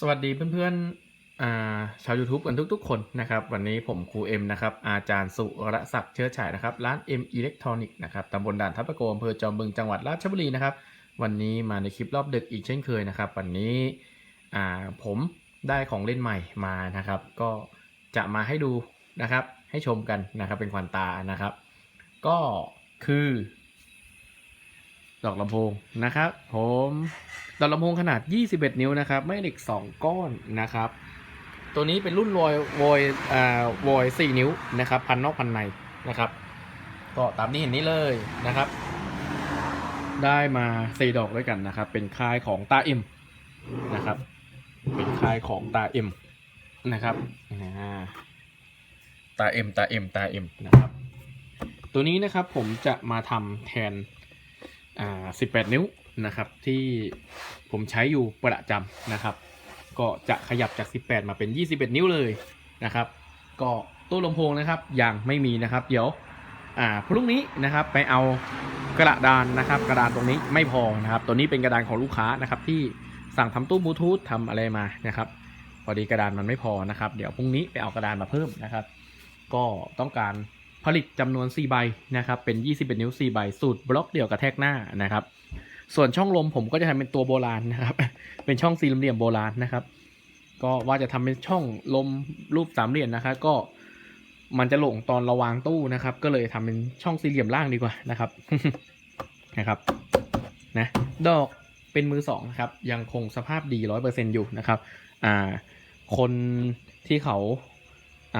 สวัสดีเพื่อนๆอ่าชาว YouTube กันทุกๆ คนนะครับ วันนี้ผมครูเอ็มนะครับ อาจารย์สุรศักดิ์เชื้อฉายนะครับ ร้าน M Electronic นะครับตำบลด่านทับประโกอำเภอจอมบึงจังหวัดราชบุรีนะครับ วันนี้มาในคลิปรอบดึกอีกเช่นเคยนะครับ วันนี้ผมได้ของเล่นใหม่มานะครับ ก็จะมาให้ดูนะครับ ให้ชมกันนะครับเป็นควันตานะครับ ก็คือ ดอกลำโพงนะครับผมดอกลำโพงขนาด 21 นิ้วนะครับ ไม่เหล็ก 2 ก้อนนะครับ ตัวนี้เป็นรุ่นวอยวอยอ่าวอย4นิ้วนะครับ พันนอกพันในนะครับ ก็ตามที่เห็นนี้เลยนะครับ ได้มา4ดอกด้วยกันนะครับ เป็นค่ายของตาเอ็มนะครับ เป็นค่ายของตาเอ็มนะครับอ่าตาเอ็มตาเอ็มตาเอ็มนะครับ ตัวนี้นะครับผมจะมาทำแทน อ่า18 นิ้วนะครับ ที่ผมใช้อยู่ประจำนะครับ ก็จะขยับจาก 18 มาเป็น 21 นิ้วเลยนะครับ ก็ตู้ลำโพงนะครับยังไม่มีนะครับ เดี๋ยวอ่าพรุ่งนี้นะครับไปเอากระดานนะครับ กระดานตรงนี้ไม่พอนะครับ ตัวนี้เป็นกระดานของลูกค้านะครับ ที่สั่งทำตู้บลูทูธทำอะไรมานะครับ พอดีกระดานมันไม่พอนะครับ เดี๋ยวพรุ่งนี้ไปเอากระดานมาเพิ่มนะครับ ก็ต้องการ ผลิตจำนวน 4 ใบนะครับเป็น 21 นิ้ว 4 ใบ สูตรบล็อกเดี่ยวกระแทกหน้านะครับ ส่วนช่องลมผมก็จะทำเป็นตัวโบราณนะครับ เป็นช่องสี่เหลี่ยมโบราณนะครับ ก็ว่าจะทำเป็นช่องลมรูปสามเหลี่ยมนะครับ ก็มันจะหลงตอนเระวางตู้นะครับ ก็เลยทำเป็นช่องสี่เหลี่ยมล่างดีกว่านะครับนะครับนะดอกเป็นมือสองนะครับ ยังคงสภาพดีร้อยเปอร์เซ็นอยู่นะครับ อ่า คนที่เขา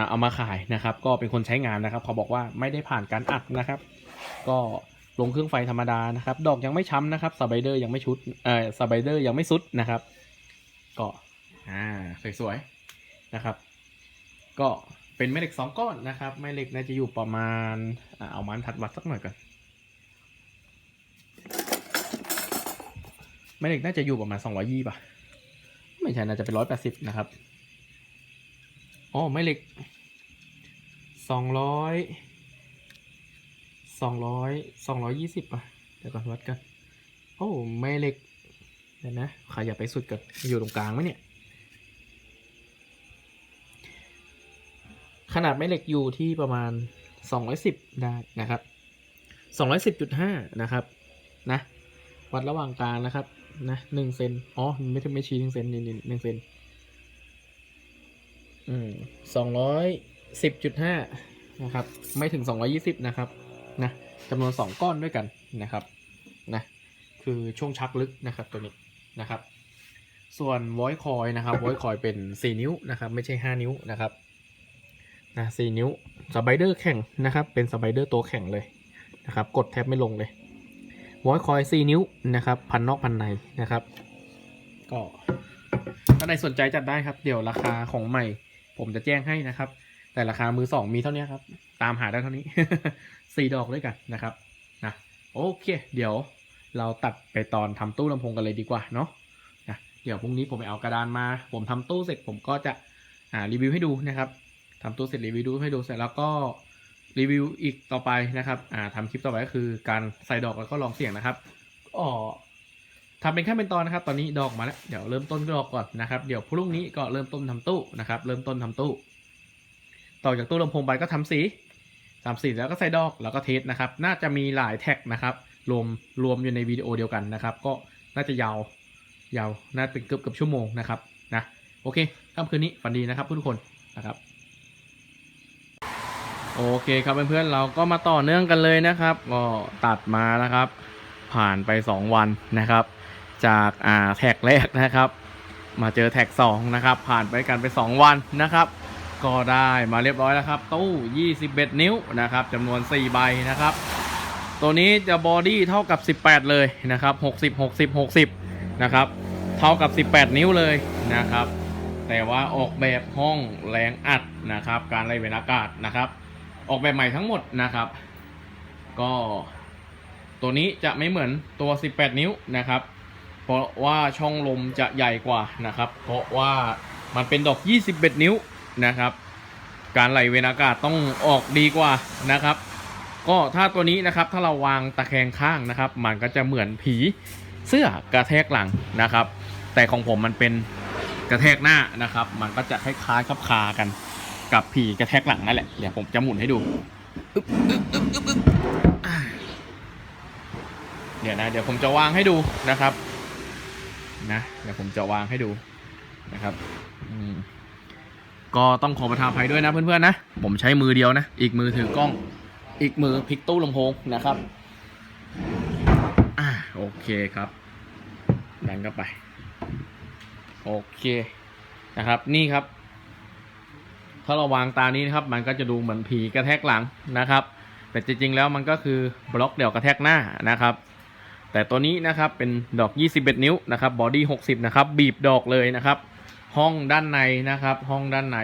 เอามาขายนะครับ ก็เป็นคนใช้งานนะครับเขาบอกว่าไม่ได้ผ่านการอัดนะครับ ก็ลงเครื่องไฟธรรมดานะครับ ดอกยังไม่ช้ำนะครับสไบเดอร์ยังไม่ชุดเอ่อสไบเดอร์ยังไม่สุดนะครับ ก็อ่าสวยๆนะครับ ก็เป็นแม่เหล็กสองก้อนนะครับแม่เหล็กน่าจะอยู่ประมาณอ่าเอามันทัดวัดสักหน่อยก่อนแม่เหล็กน่าจะอยู่ประมาณสองร้อยยี่ป่ะ ไม่ใช่น่าจะเป็นร้อยแปดสิบนะครับ อ๋อแม่เหล็กสองร้อยสองร้อยสองร้อยยี่สิบอะ เดี๋ยวก่อนวัดกัน โอ้แม่เหล็กเดี๋ยวนะขยับไปสุดกันอยู่ตรงกลางไหมเนี่ย ขนาดแม่เหล็กอยู่ที่ประมาณสองร้อยสิบได้นะครับสองร้อยสิบจุดห้านะครับ นะ วัดระหว่างกลางนะครับ นะหนึ่งเซนอ๋อไม่ไม่ชี้หนึ่งเซนนี่นี่หนึ่งเซน อืมสองร้อยสิบจุดห้านะครับ ไม่ถึงสองร้อยี่สิบนะครับนะจำนวน2ก้อนด้วยกันนะครับนะคือช่วงชักลึกนะครับตัวนี้นะครับ ส่วนวอยคอยนะครับวอยคอยเป็น4นิ้วนะครับไม่ใช่5นิ้วนะครับนะ4นิ้วสไปเดอร์แข็งนะครับ เป็นสไปเดอร์ตัวแข็งเลยนะครับ กดแทบไม่ลงเลยวอยคอย4นิ้วนะครับพันนอกพันในนะครับ ก็ถ้าใครสนใจจัดได้ครับ เดี๋ยวราคาของใหม่ ผมจะแจ้งให้นะครับ แต่ราคามือสองมีเท่านี้ครับ ตามหาได้เท่านี้สี่ดอกด้วยกันนะครับนะโอเค เดี๋ยวเราตัดไปตอนทำตู้ลำโพงกันเลยดีกว่าเนาะนะเดี๋ยวพรุ่งนี้ผมไปเอากระดานมา ผมทำตู้เสร็จผมก็จะอ่ารีวิวให้ดูนะครับทำตู้เสร็จรีวิวดูให้ดูเสร็จแล้วก็รีวิวอีกต่อไปนะครับอ่าทำคลิปต่อไปก็คือการใส่ดอกแล้วก็ลองเสียงนะครับอ๋อ ทำเป็นขั้นเป็นตอนนะครับ ตอนนี้ดอกมาแล้ว เดี๋ยวเริ่มต้นดอกก่อนนะครับ เดี๋ยวพรุ่งนี้ก็เริ่มต้นทำตู้นะครับ เริ่มต้นทำตู้ ต่อจากตู้ลำโพงไปก็ทำสีทำสีแล้วก็ใส่ดอกแล้วก็เทสนะครับ น่าจะมีหลายแท็กนะครับ รวมรวมอยู่ในวิดีโอเดียวกันนะครับ ก็น่าจะยาวยาว น่าเป็นเกือบเกือบชั่วโมงนะครับนะโอเคค่ำคืนนี้ฝันดีนะครับทุกคนนะครับโอเคครับเพื่อนๆเราก็มาต่อเนื่องกันเลยนะครับ ก็ตัดมานะครับ ผ่านไป 2 วันนะครับ จากอ่าแท็กแรกนะครับ มาเจอแท็ก2นะครับ ผ่านไปกันไป 2 วันนะครับ ก็ได้มาเรียบร้อยแล้วครับ ตู้ 21 นิ้วนะครับจำนวน 4 ใบนะครับ ตัวนี้จะบอดี้เท่ากับ 18 เลยนะครับ 60 60 60 นะครับ เท่ากับ 18 นิ้วเลยนะครับ แต่ว่าออกแบบห้องแรงอัดนะครับ การไล่เวนอากาศนะครับ ออกแบบใหม่ทั้งหมดนะครับ ก็ตัวนี้จะไม่เหมือนตัว 18 นิ้วนะครับ เพราะว่าช่องลมจะใหญ่กว่านะครับ เพราะว่ามันเป็นดอก 21 นิ้วนะครับ การไหลเวนอากาศต้องออกดีกว่านะครับ ก็ถ้าตัวนี้นะครับถ้าเราวางตะแคงข้างนะครับ มันก็จะเหมือนผีเสื้อกระแทกหลังนะครับ แต่ของผมมันเป็นกระแทกหน้านะครับ มันก็จะคล้ายๆครับคากันกับผีกระแทกหลังนั่นแหละ เดี๋ยวผมจะหมุนให้ดูเดี๋ยวนะ เดี๋ยวผมจะวางให้ดูนะครับ นะเดี๋ยวผมจะวางให้ดูนะครับอืมก็ต้องขอประทานภัยด้วยนะเพื่อนๆนะ ผมใช้มือเดียวนะ อีกมือถือกล้อง อีกมือพลิกตู้ลำโพงนะครับอ่าโอเคครับดันเข้าไป โอเคนะครับนี่ครับ ถ้าเราวางตานี้นะครับ มันก็จะดูเหมือนผีกระแทกหลังนะครับ แต่จริงๆแล้วมันก็คือบล็อกเดี่ยวกระแทกหน้านะครับ แต่ตัวนี้นะครับเป็นดอก 21 นิ้วนะครับบอดี้ 60 นะครับ บีบดอกเลยนะครับ ห้องด้านในนะครับ ห้องด้านใน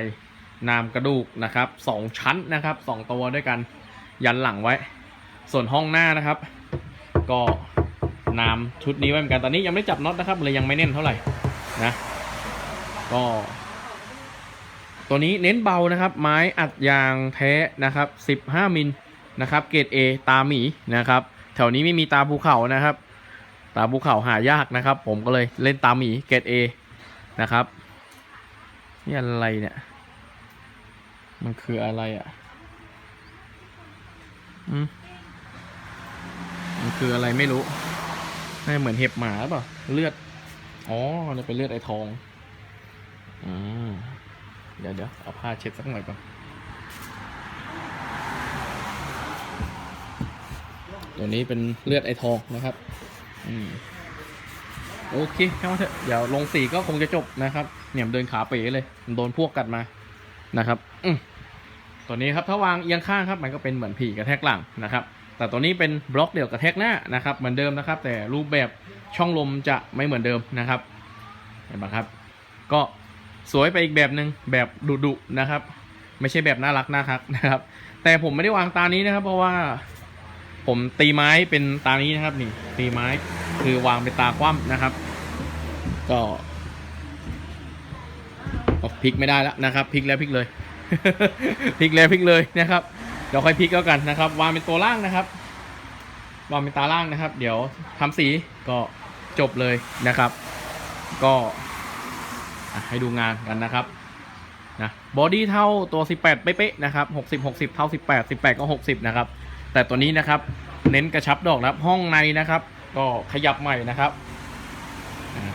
นามกระดูกนะครับสองชั้นนะครับสองตัวด้วยกันยันหลังไว้ ส่วนห้องหน้านะครับ ก็นามชุดนี้ไว้เหมือนกันตอนนี้ยังไม่จับน็อตนะครับเลยยังไม่แน่นเท่าไหร่นะก็ ตัวนี้เน้นเบานะครับ ไม้อัดยางแท้นะครับ 15 มิลนะครับ เกรด A ตาหมีนะครับ แถวนี้ไม่มีตาภูเขานะครับ ตาภูเขาหายากนะครับ ผมก็เลยเล่นตาหมีเกรด A นะครับนี่อะไรเนี่ย มันคืออะไรอะ่ะมันคืออะไรไม่รู้น่าเหมือนเห็บหมาหรือเปล่าเลือด อ๋อนี่เป็นเลือดไอทอง อืมเดี๋ยวเดี๋ยวเอาผ้าเช็ดสักหน่อยก่อน ตัวนี้เป็นเลือดไอทองนะครับอืมโอเคเข้ามาเถอะเดี๋ยวลงสีก็คงจะจบนะครับเนี่ยเดินขาเป๋เลยโดนพวกกัดมานะครับอืตัวนี้ครับถ้าวางเอียงข้างครับ มันก็เป็นเหมือนผีกระแทกหลังนะครับ แต่ตัวนี้เป็นบล็อกเดี่ยวกระแทกหน้านะครับเหมือนเดิมนะครับ แต่รูปแบบช่องลมจะไม่เหมือนเดิมนะครับเห็นไหมครับ ก็สวยไปอีกแบบหนึ่งแบบดุดุๆนะครับ ไม่ใช่แบบน่ารักน่ารักนะครับ แต่ผมไม่ได้วางตานี้นะครับ เพราะว่า ผมตีไม้เป็นตานี้นะครับนี่ตีไม้คือวางเป็นตาคว่ำนะครับ ก็พลิกไม่ได้แล้วนะครับพลิกแล้วพลิกเลยพลิกแล้วพลิกเลยนะครับเดี๋ยวค่อยพลิกแล้วกันนะครับ วางเป็นตัวล่างนะครับ วางเป็นตาล่างนะครับ เดี๋ยวทำสีก็จบเลยนะครับ ก็ให้ดูงานกันนะครับนะบอดี้เท่าตัว 18 เป๊ะๆนะครับ 60 60 เท่า 18 18 ก็ 60 นะครับ แต่ตัวนี้นะครับ เน้นกระชับดอกนะครับ ห้องในนะครับ ก็ขยับใหม่นะครับ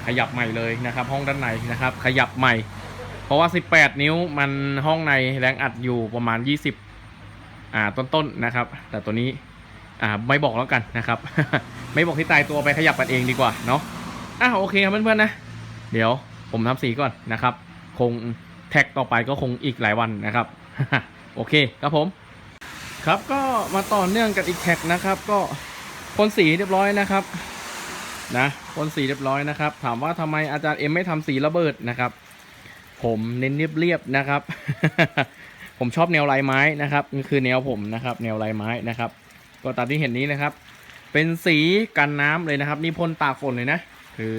ขยับใหม่เลยนะครับ ห้องด้านในนะครับ ขยับใหม่ เพราะว่า 18 นิ้วมันห้องในแรงอัดอยู่ประมาณ 20 อ่าต้นๆนะครับ แต่ตัวนี้อ่าไม่บอกแล้วกันนะครับ ไม่บอกที่ตายตัวไปขยับกันเองดีกว่าเนาะอะโอเคครับเพื่อนๆนะ เดี๋ยวผมทำสีก่อนนะครับ คงแท็กต่อไปก็คงอีกหลายวันนะครับ โอเคครับผม ครับก็มาต่อเนื่องกับอีกแท็กนะครับ ก็พ่นสีเรียบร้อยนะครับนะพ่นสีเรียบร้อยนะครับ ถามว่าทำไมอาจารย์เอ็มไม่ทำสีระเบิดนะครับ ผมเน้นเรียบๆนะครับ ผมชอบแนวลายไม้นะครับนี่คือแนวผมนะครับ แนวลายไม้นะครับ ก็ตามที่เห็นนี้นะครับ เป็นสีกันน้ำเลยนะครับ นี่พ่นตากฝนเลยนะ คือ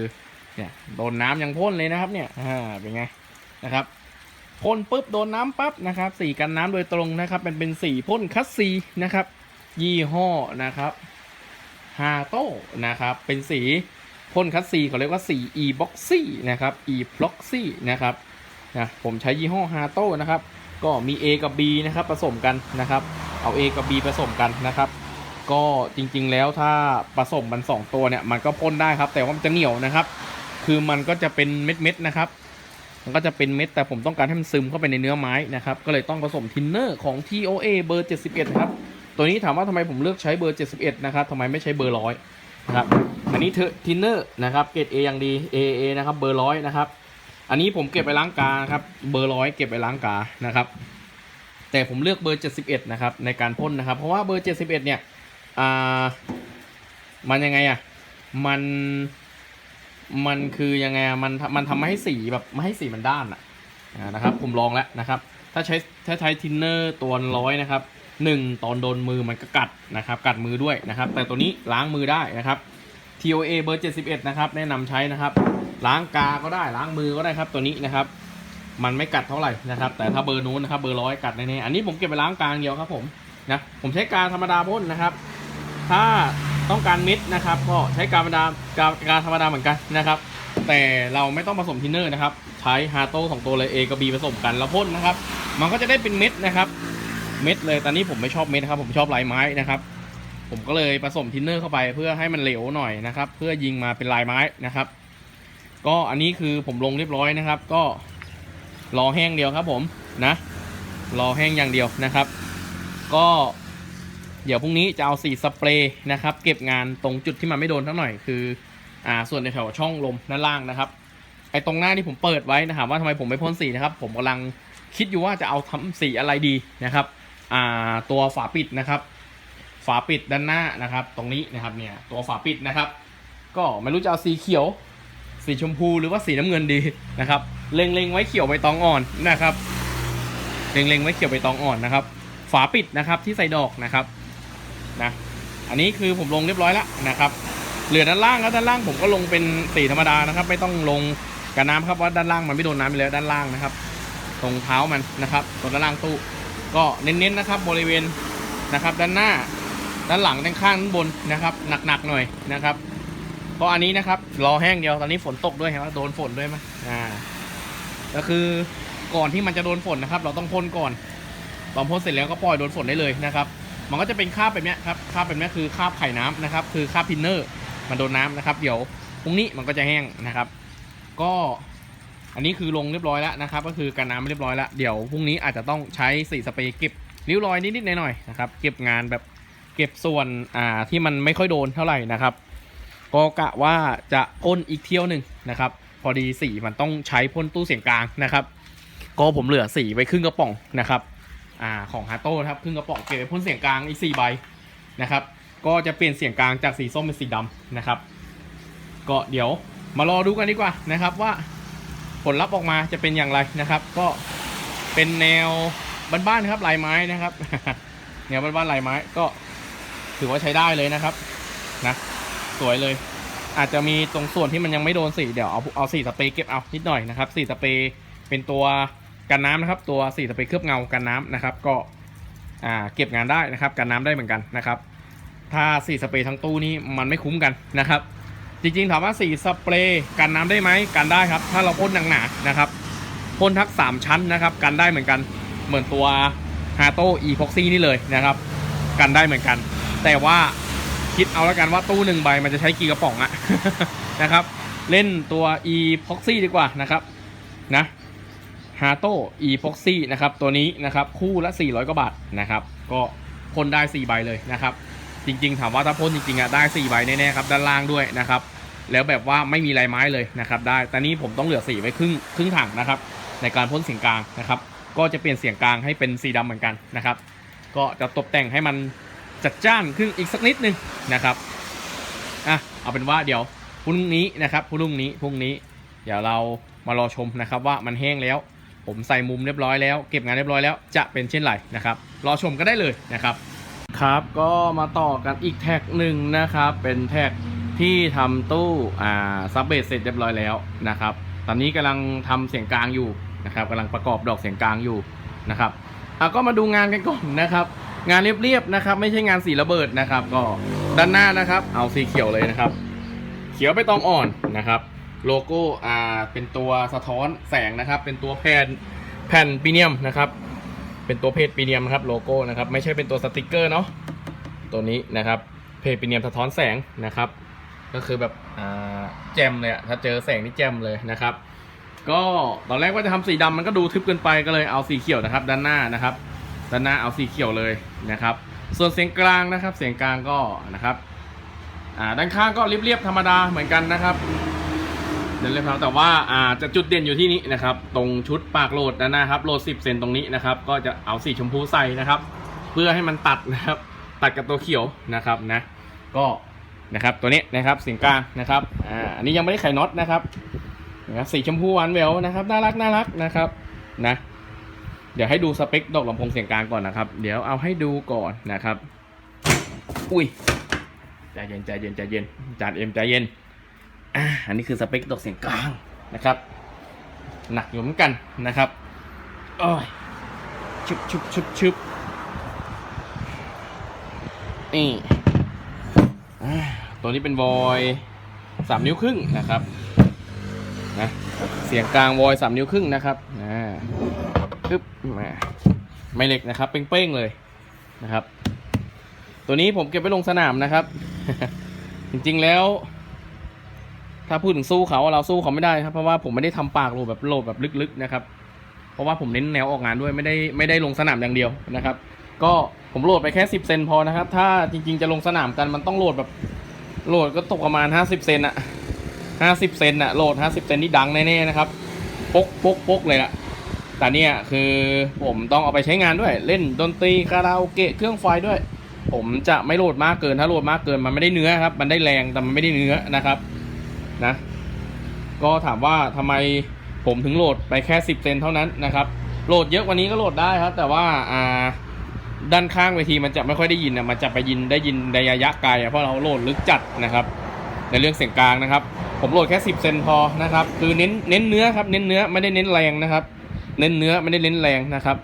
เนี่ยโดนน้ำยังพ่นเลยนะครับ เนี่ยอ่าเป็นไงนะครับ พ่นปุ๊บโดนน้ำปั๊บนะครับสีกันน้ำโดยตรงนะครับเป็นเป็นสีพ่นคัสซีนะครับ ยี่ห้อนะครับฮาโต้นะครับ เป็นสีพ่นคัสซีเขาเรียกว่าสี e boxy นะครับ e proxy นะครับนะผมใช้ยี่ห้อฮาโต้นะครับ ก็มี A กับ B นะครับผสมกันนะครับ เอา A กับ B ผสมกันนะครับ ก็จริงๆแล้วถ้าผสมมันสองตัวเนี่ยมันก็พ่นได้ครับ แต่ว่ามันจะเหนียวนะครับ คือมันก็จะเป็นเม็ดๆนะครับ มันก็จะเป็นเม็ดแต่ผมต้องการให้มันซึมเข้าไปในเนื้อไม้นะครับ ก็เลยต้องผสมทินเนอร์ของ TOA เบอร์ 71 ครับ ตัวนี้ถามว่าทำไมผมเลือกใช้เบอร์ 71 นะครับทำไมไม่ใช้เบอร์ร้อยนะครับ อันนี้เธอทินเนอร์นะครับ เกรด A อย่างดี AA นะครับ เบอร์ร้อยนะครับ อันนี้ผมเก็บไปล้างกาครับ เบอร์ร้อยเก็บไปล้างกา นะครับ แต่ผมเลือกเบอร์ 71 นะครับในการพ่นนะครับ เพราะว่าเบอร์ 71 เนี่ย อ่า มันยังไงอะ มัน มันคือยังไงอะมันมันทำให้สีแบบไม่ให้สีมันด้านอะนะครับ ผมลองแล้วนะครับ ถ้าใช้ถ้าใช้ทินเนอร์ตัวร้อยนะครับหนึ่งตอนโดนมือมันก็กัดนะครับ กัดมือด้วยนะครับ แต่ตัวนี้ล้างมือได้นะครับ TOA เบอร์ 71 นะครับ แนะนำใช้นะครับ ล้างกา ก็ได้ล้างมือก็ได้ครับ ตัวนี้นะครับ มันไม่กัดเท่าไหร่นะครับ แต่ถ้าเบอร์นู้นนะครับ เบอร์ร้อยกัดแน่ๆอันนี้ผมเก็บไปล้างกลางเดียวครับผมนะผมใช้กาธรรมดาพ่นนะครับ ถ้า ต้องการเม็ดนะครับ ก็ใช้การธรรมดากากาธรรมดาเหมือนกันนะครับ แต่เราไม่ต้องผสมทินเนอร์นะครับ ใช้ฮาโต้สองตัวเลย A กับ B ผสมกันแล้วพ่นนะครับ มันก็จะได้เป็นเม็ดนะครับ เม็ดเลยตอนนี้ผมไม่ชอบเม็ดนะครับ ผมชอบลายไม้นะครับ ผมก็เลยผสมทินเนอร์เข้าไปเพื่อให้มันเหลวหน่อยนะครับ เพื่อยิงมาเป็นลายไม้นะครับ ก็อันนี้คือผมลงเรียบร้อยนะครับ ก็รอแห้งเดียวครับผมนะ รอแห้งอย่างเดียวนะครับ ก็ เดี๋ยวพรุ่งนี้จะเอาสีสเปรย์นะครับ เก็บงานตรงจุดที่มันไม่โดนเท่าหน่อยคืออ่าส่วนในแถวช่องลมด้านล่างนะครับไอ้ตรงหน้าที่ผมเปิดไว้นะครับว่าทำไมผมไม่พ่นสีนะครับ ผมกำลังคิดอยู่ว่าจะเอาทำสีอะไรดีนะครับอ่าตัวฝาปิดนะครับ ฝาปิดด้านหน้านะครับ ตรงนี้นะครับเนี่ยตัวฝาปิดนะครับ ก็ไม่รู้จะเอาสีเขียว สีชมพูหรือว่าสีน้ำเงินดีนะครับเล็งๆไว้เขียวใบตองอ่อนนะครับเล็งๆไว้เขียวใบตองอ่อนนะครับ ฝาปิดนะครับที่ใส่ดอกนะครับ นะอันนี้คือผมลงเรียบร้อยแล้วนะครับเหลือด้านล่างแล้วด้านล่างผมก็ลงเป็นสีธรรมดานะครับ ไม่ต้องลงกับน้ำครับว่าด้านล่างมันไม่โดนน้ำไปแล้วด้านล่างนะครับ ตรงเท้ามันนะครับตรงด้านล่างตู้ ก็เน้นๆนะครับ บริเวณนะครับ ด้านหน้า ด้านหลังด้านข้างด้านบนนะครับหนักๆหน่อยนะครับก็อันนี้นะครับรอแห้งเดียวตอนนี้ฝนตกด้วยเห็นว่าโดนฝนด้วยไหมอ่าก็คือก่อนที่มันจะโดนฝนนะครับ เราต้องพ่นก่อนตอนพ่นเสร็จแล้วก็ปล่อยโดนฝนได้เลยนะครับ มันก็จะเป็นคราบแบบเนี้ยครับคราบแบบเนี้ยคือคราบไข่น้ำนะครับ คือคราบพินเนอร์มันโดนน้ำนะครับ เดี๋ยวพรุ่งนี้มันก็จะแห้งนะครับ ก็อันนี้คือลงเรียบร้อยแล้วนะครับ ก็คือกันน้ำเรียบร้อยแล้วเดี๋ยวพรุ่งนี้อาจจะต้องใช้สีสเปรย์เก็บริ้วรอยนิดๆหน่อยๆนะครับ เก็บงานแบบเก็บส่วนอ่าที่มันไม่ค่อยโดนเท่าไหร่นะครับ ก็กะว่าจะพ่นอีกเที่ยวหนึ่งนะครับ พอดีสีมันต้องใช้พ่นตู้เสียงกลางนะครับ ก็ผมเหลือสีไว้ครึ่งกระป๋องนะครับ อ่าของฮาโต้ครับครึ่งกระป๋องเก็บไว้พ่นเสียงกลางอีกสี่ใบนะครับก็จะเปลี่ยนเสียงกลางจากสีส้มเป็นสีดำนะครับ ก็เดี๋ยวมารอดูกันดีกว่านะครับว่าผลลัพธ์ออกมาจะเป็นอย่างไรนะครับ ก็เป็นแนวบ้านๆครับลายไม้นะครับแนวบ้านๆลายไม้ก็ถือว่าใช้ได้เลยนะครับนะสวยเลย อาจจะมีตรงส่วนที่มันยังไม่โดนสีเดี๋ยวเอาเอาสีสเปรย์เก็บเอานิดหน่อยนะครับสีสเปรย์เป็นตัว กันน้ำนะครับ ตัวสีสเปรย์เคลือบเงากันน้ำนะครับ ก็เก็บงานได้นะครับ กันน้ำได้เหมือนกันนะครับ ถ้าสีสเปรย์ทั้งตู้นี้มันไม่คุ้มกันนะครับ จริงๆถามว่าสีสเปรย์กันน้ำได้ไหมกันได้ครับ ถ้าเราพ่นหนาๆนะครับพ่นทัก 3 ชั้นนะครับ กันได้เหมือนกัน เหมือนตัวฮาโต้อีพ็อกซี่นี่เลยนะครับ กันได้เหมือนกัน แต่ว่าคิดเอาแล้วกันว่าตู้หนึ่งใบมันจะใช้กี่กระป๋องอะนะครับ เล่นตัว e p o x y ดีกว่านะครับนะ ฮาโต้ e p o x y นะครับตัวนี้นะครับคู่ละ 400 กว่าบาทนะครับก็พ่นได้ 4 ใบเลยนะครับจริง ๆ ถามว่าถ้าพ่นจริงๆอะได้ 4 ใบแน่ๆครับด้านล่างด้วยนะครับแล้วแบบว่าไม่มีลายไม้เลยนะครับได้แต่นี้ผมต้องเหลือสีไว้ครึ่งครึ่งถังนะครับในการพ่นเสียงกลางนะครับก็จะเปลี่ยนเสียงกลางให้เป็นสีดำเหมือนกันนะครับก็จะตกแต่งให้มันจัดจ้านขึ้นอีกสักนิดนึงนะครับอะเอาเป็นว่าเดี๋ยวพรุ่งนี้นะครับพรุ่งนี้พรุ่งนี้ เดี๋ยวเรามารอชมนะครับว่ามันแห้งแล้ว ผมใส่มุมเรียบร้อยแล้วเก็บงานเรียบร้อยแล้วจะเป็นเช่นไรนะครับรอชมก็ได้เลยนะครับ ครับก็มาต่อกันอีกแท็กหนึ่งนะครับเป็นแท็กที่ทำตู้อ่าซับเบสเสร็จเรียบร้อยแล้วนะครับตอนนี้กำลังทำเสียงกลางอยู่นะครับกำลังประกอบดอกเสียงกลางอยู่นะครับอะก็มาดูงานกันก่อนนะครับ งานเรียบๆนะครับ ไม่ใช่งานสีระเบิดนะครับ ก็ด้านหน้านะครับ เอาสีเขียวเลยนะครับ เขียวไปตองอ่อนนะครับ โลโก้อ่าเป็นตัวสะท้อนแสงนะครับ เป็นตัวแผ่นแผ่นปีเนียมนะครับ เป็นตัวเพจปีเนียมครับโลโก้นะครับไม่ใช่เป็นตัวสติกเกอร์เนาะตัวนี้นะครับเพจปีเนียมสะท้อนแสงนะครับ ก็คือแบบอ่าแจมเลยอะถ้าเจอแสงนี่แจมเลยนะครับ ก็ตอนแรกว่าจะทำสีดำมันก็ดูทึบเกินไปก็เลยเอาสีเขียวนะครับ ด้านหน้านะครับ ด้านหน้าเอาสีเขียวเลยนะครับ ส่วนเสียงกลางนะครับ เสียงกลางก็นะครับด้านข้างก็เรียบๆธรรมดาเหมือนกันนะครับ เดินเรียบแต่ว่าอ่าจะจุดเด่นอยู่ที่นี้นะครับ ตรงชุดปากโหลดด้านหน้าครับโหลด 10 เซนตรงนี้นะครับ ก็จะเอาสีชมพูใส่นะครับ เพื่อให้มันตัดนะครับ ตัดกับตัวเขียวนะครับนะก็นะครับตัวนี้นะครับเสียงกลางนะครับอ่าอันนี้ยังไม่ได้ไขน็อตนะครับนะครับสีชมพูหวานแหววนะครับน่ารักน่ารักนะครับนะเดี๋ยวให้ดูสเปคดอกลำโพงเสียงกลางก่อนนะครับ เดี๋ยวเอาให้ดูก่อนนะครับ อุ้ยใจเย็นใจเย็นใจเย็นจานเอ็มใจเย็น อ่าอันนี้คือสเปคดอกเสียงกลางนะครับ หนักอยู่เหมือนกันนะครับโอ้ยชุบชุบชุบชุบนี่ตัวนี้เป็นวอยสามนิ้วครึ่งนะครับนะเสียงกลางวอยสามนิ้วครึ่งนะครับอ่าปึ๊บมาไม่เหล็กนะครับ เป้งๆเลยนะครับ ตัวนี้ผมเก็บไว้ลงสนามนะครับ จริงๆแล้ว ถ้าพูดถึงสู้เขาเราสู้เขาไม่ได้ครับ เพราะว่าผมไม่ได้ทำปากโหลดแบบโหลดแบบลึกๆนะครับ เพราะว่าผมเน้นแนวออกงานด้วยไม่ได้ไม่ได้ลงสนามอย่างเดียวนะครับ ก็ผมโหลดไปแค่สิบเซนพอนะครับ ถ้าจริงๆจะลงสนามกันมันต้องโหลดแบบโหลดก็ตกประมาณห้าสิบเซนอะห้าสิบเซนอะโหลดห้าสิบเซนนี่ดังแน่ๆนะครับปกปกปกเลยละแต่เนี่ยคือผมต้องเอาไปใช้งานด้วย เล่นดนตรีคาราโอเกะเครื่องไฟด้วย ผมจะไม่โหลดมากเกินถ้าโหลดมากเกินมันไม่ได้เนื้อครับ มันได้แรงแต่มันไม่ได้เนื้อนะครับ นะ ก็ถามว่าทำไมผมถึงโหลดไปแค่ 10 เซนเท่านั้นนะครับ โหลดเยอะกว่านี้ก็โหลดได้ครับ แต่ว่าอ่าด้านข้างเวทีมันจะไม่ค่อยได้ยินนะมันจะไปยินได้ยินในระยะไกลอะเพราะเราโหลดลึกจัดนะครับ ในเรื่องเสียงกลางนะครับ ผมโหลดแค่ 10 เซนพอนะครับ คือเน้นเน้นเนื้อครับ เน้นเนื้อไม่ได้เน้นแรงนะครับ เน้นเนื้อไม่ได้เน้นแรงนะครับ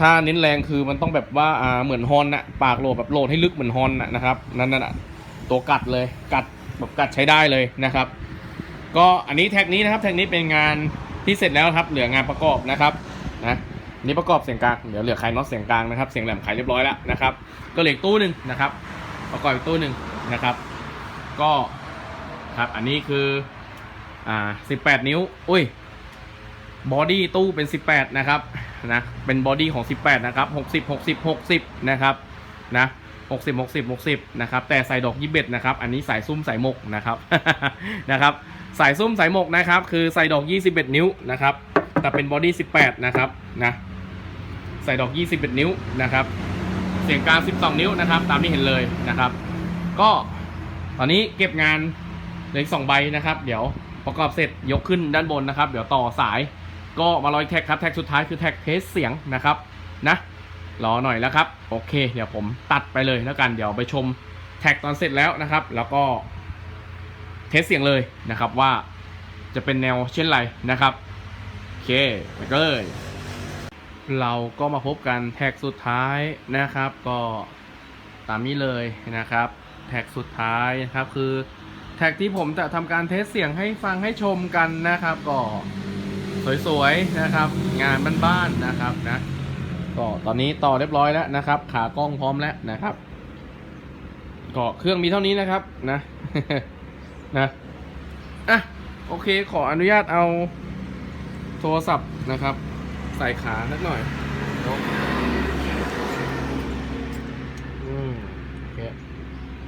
ถ้าเน้นแรงคือมันต้องแบบว่าอ่าเหมือนฮอนอะปากโหลดแบบโหลดให้ลึกเหมือนฮอนอะนะครับนั่นน่ะตัวกัดเลยกัดแบบกัดใช้ได้เลยนะครับ ก็อันนี้แท็กนี้นะครับแท็กนี้เป็นงานที่เสร็จแล้วครับ เหลืองานประกอบนะครับนะนี่ประกอบเสียงกลางเดี๋ยวเหลือไขน็อตเสียงกลางนะครับเสียงแหลมไขเรียบร้อยแล้วนะครับ ก็เหลืออกตู้หนึ่งนะครับ ประกอบอีกตู้หนึ่งนะครับ ก็ครับอันนี้คืออ่า18นิ้วอุ้ยบอดี้ตู้เป็น 18 นะครับนะเป็นบอดี้ของ 18 นะครับ 60 60 60 นะครับนะ 60 60 60นะครับแต่ใส่ดอกยี่เบ็ดนะครับอันนี้สายซุ้มสายหมกนะครับนะครับสายซุ้มสายหมกนะครับคือใส่ดอก 21 นิ้วนะครับแต่เป็นบอดี้ 18 นะครับนะใส่ดอก 21 นิ้วนะครับเสียงกลาง 12 นิ้วนะครับตามที่เห็นเลยนะครับ ก็ตอนนี้เก็บงานเหลืออีกสองใบนะครับ เดี๋ยวประกอบเสร็จยกขึ้นด้านบนนะครับ เดี๋ยวต่อสายก็มาลอยแท็กครับแท็กสุดท้ายคือแท็กเทสเสียงนะครับนะ รอหน่อยแล้วครับ โอเค เดี๋ยวผมตัดไปเลยแล้วกันเดี๋ยวไปชมแท็กตอนเสร็จแล้วนะครับ แล้วก็เทสเสียงเลยนะครับว่าจะเป็นแนวเช่นไรนะครับ โอเคไปกันเลยเราก็มาพบกันแท็กสุดท้ายนะครับ ก็ตามนี้เลยนะครับ แท็กสุดท้ายนะครับคือแท็กที่ผมจะทำการเทสเสียงให้ฟังให้ชมกันนะครับ ก็สวยๆนะครับ งานบ้านๆนะครับนะ ก็ตอนนี้ต่อเรียบร้อยแล้วนะครับ ขากล้องพร้อมแล้วนะครับ ก็เครื่องมีเท่านี้นะครับนะนะอะโอเคขออนุญาตเอาโทรศัพท์นะครับ ใส่ขาสักหน่อยอืมโอเค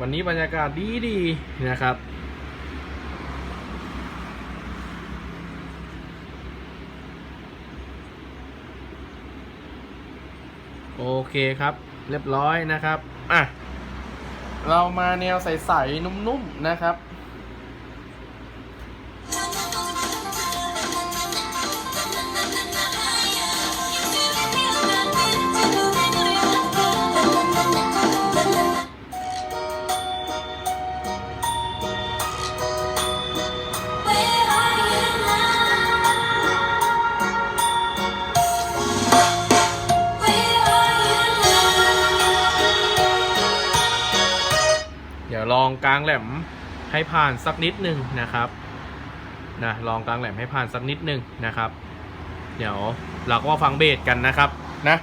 วันนี้บรรยากาศดีดีนะครับ โอเคครับ เรียบร้อยนะครับ อะ เรามาแนวใส ๆ นุ่ม ๆ นะครับ องกลางแหลมให้ผ่านสักนิดหนึ่งนะครับนะลองกลางแหลมให้ผ่านสักนิดหนึ่งนะครับ เดี๋ยวเราก็ฟังเบสกันนะครับนะ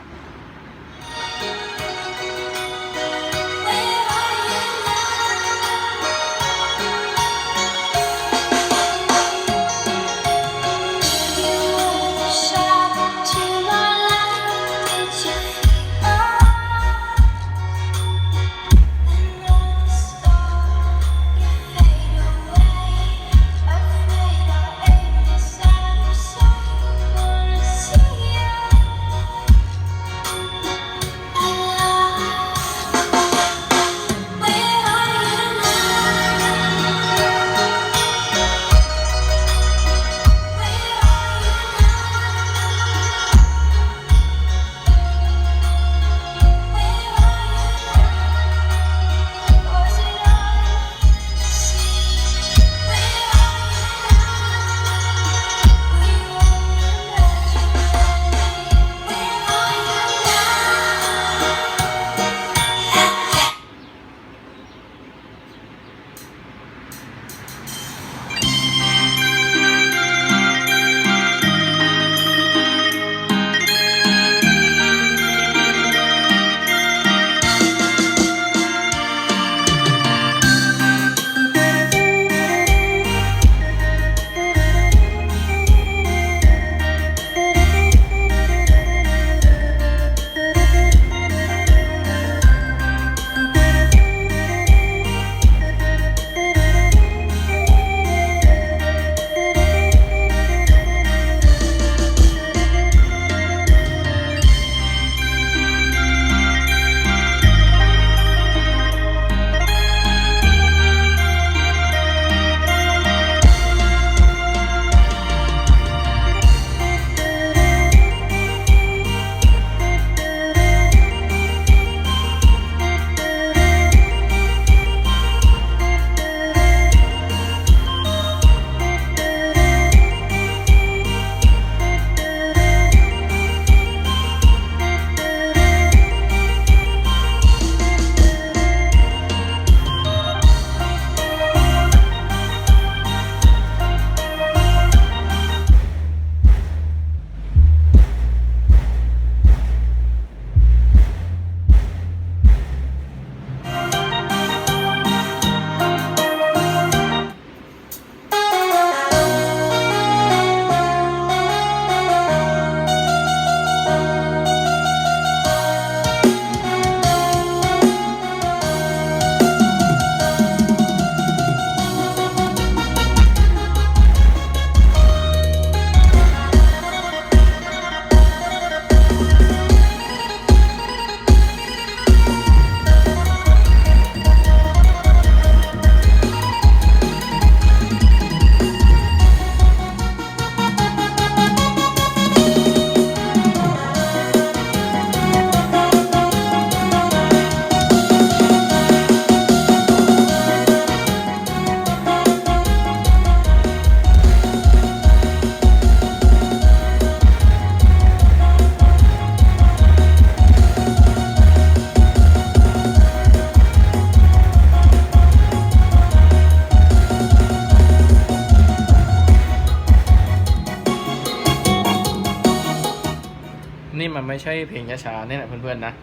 ช่เพลงช้าๆเนี่ยนะเพื่อนๆนะ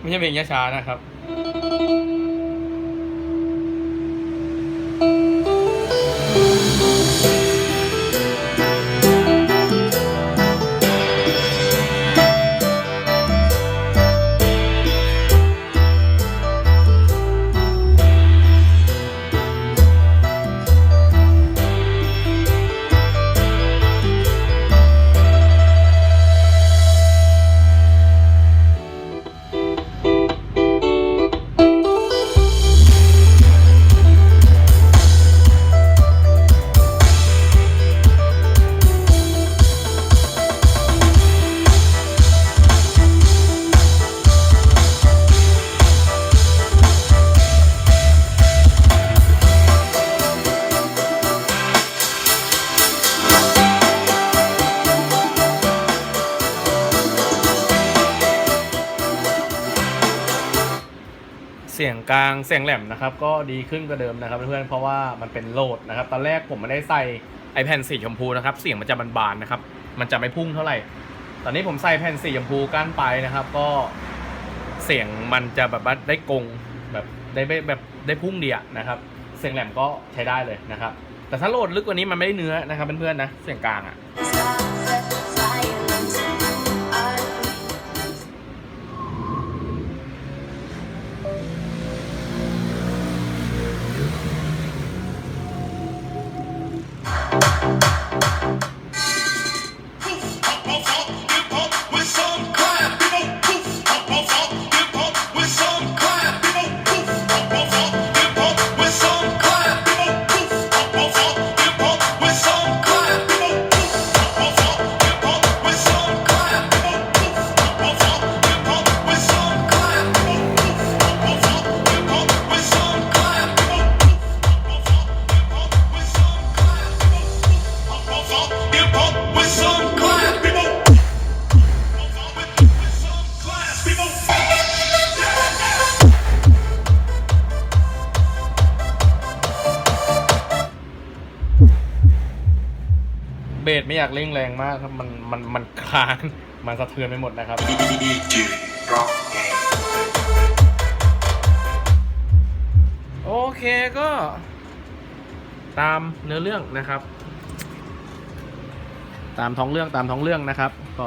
ไม่ใช่เพลงช้าๆนะครับ กลางเสียงแหลมนะครับก็ดีขึ้นกว่าเดิมนะครับเพื่อนๆเพราะว่ามันเป็นโหลดนะครับตอนแรกผมไม่ได้ใส่ไอแผ่นสีชมพูนะครับเสียงมันจะบานๆนะครับมันจะไม่พุ่งเท่าไหร่ ตอนนี้ผมใส่แผ่นสีชมพูก้านไปนะครับ ก็เสียงมันจะแบบว่าได้กงแบบได้แบบได้พุ่งเดียนะครับ เสียงแหลมก็ใช้ได้เลยนะครับ แต่ถ้าโหลดลึกกว่านี้มันไม่ได้เนื้อนะครับเพื่อนๆนะเสียงกลางอะ อยากเร่งแรงมากครับมันมันมันคลานมันสะเทือนไปหมดนะครับโอเคก็ตามเนื้อเรื่องนะครับ ตามท้องเรื่องตามท้องเรื่องนะครับ ก็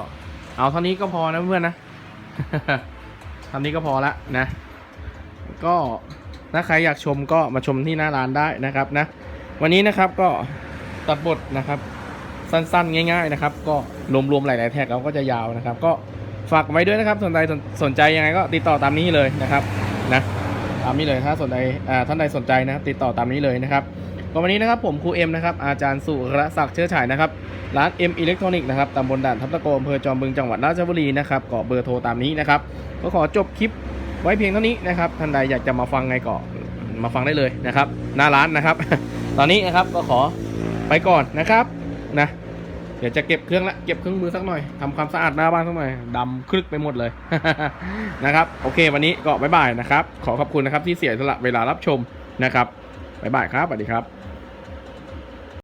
เอาเท่านี้ก็พอนะเพื่อนนะเท่านี้ก็พอละนะ ก็ถ้าใครอยากชมก็มาชมที่หน้าร้านได้นะครับนะ วันนี้นะครับก็ตัดบทนะครับ สั้นๆ ง่ายๆนะครับ ก็รวมๆหลายๆแท็กเราก็จะยาวนะครับ ก็ฝากไว้ด้วยนะครับสนใจสนใจยังไงก็ติดต่อตามนี้เลยนะครับนะตามนี้เลยถ้าสนใจอ่าท่านใดสนใจนะครับติดต่อตามนี้เลยนะครับก็วันนี้นะครับผมครูเอ็มนะครับอาจารย์สุรศักดิ์เชื้อฉายนะครับร้าน M Electronic นะครับตำบลด่านทับตะโกอำเภอจอมบึงจังหวัดราชบุรีนะครับก็เบอร์โทรตามนี้นะครับก็ขอจบคลิปไว้เพียงเท่านี้นะครับท่านใดอยากจะมาฟังไงก็มาฟังได้เลยนะครับหน้าร้านนะครับ ตอนนี้นะครับก็ขอไปก่อนนะครับ นะเดี๋ยวจะเก็บเครื่องละเก็บเครื่องมือสักหน่อยทำความสะอาดหน้าบ้านสักหน่อยดำคลึกไปหมดเลยนะครับโอเค วันนี้ก็บ๊ายบายนะครับ ขอขอบคุณนะครับที่เสียสละเวลารับชมนะครับบ๊ายบายครับสวัสดีครับ